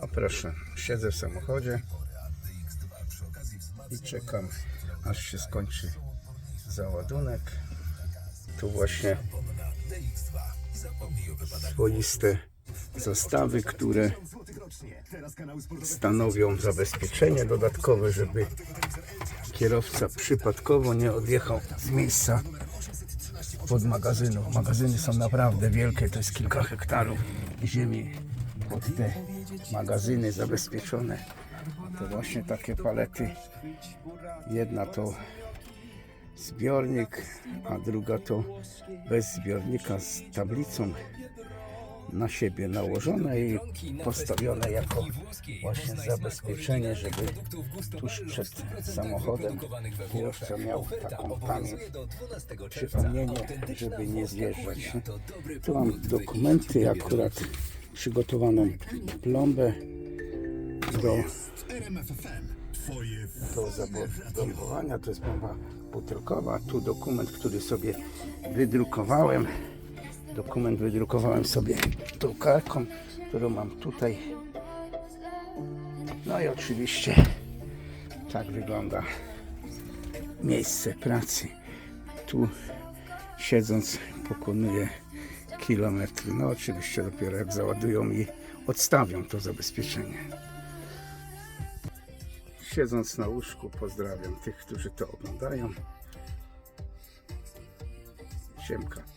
O proszę, siedzę w samochodzie i czekam aż się skończy załadunek. Tu właśnie swoiste zastawy, które stanowią zabezpieczenie dodatkowe, żeby kierowca przypadkowo nie odjechał z miejsca pod magazynu. Magazyny są naprawdę wielkie, to jest kilka hektarów ziemi pod te magazyny zabezpieczone. To właśnie takie palety. Jedna to zbiornik, a druga to bez zbiornika z tablicą na siebie nałożone i postawione jako właśnie zabezpieczenie, żeby tuż przed samochodem kierowca miał taką pamięć, przypomnienie, żeby nie zjeżdżać. Tu mam dokumenty, akurat przygotowaną plombę do, do zabombowania, to jest bomba butelkowa. Tu dokument, który sobie wydrukowałem. Dokument wydrukowałem sobie drukarką, którą mam tutaj. No i oczywiście tak wygląda miejsce pracy. Tu siedząc pokonuję kilometry. No oczywiście dopiero jak załadują i odstawią to zabezpieczenie. Siedząc na łóżku pozdrawiam tych, którzy to oglądają. Siemka.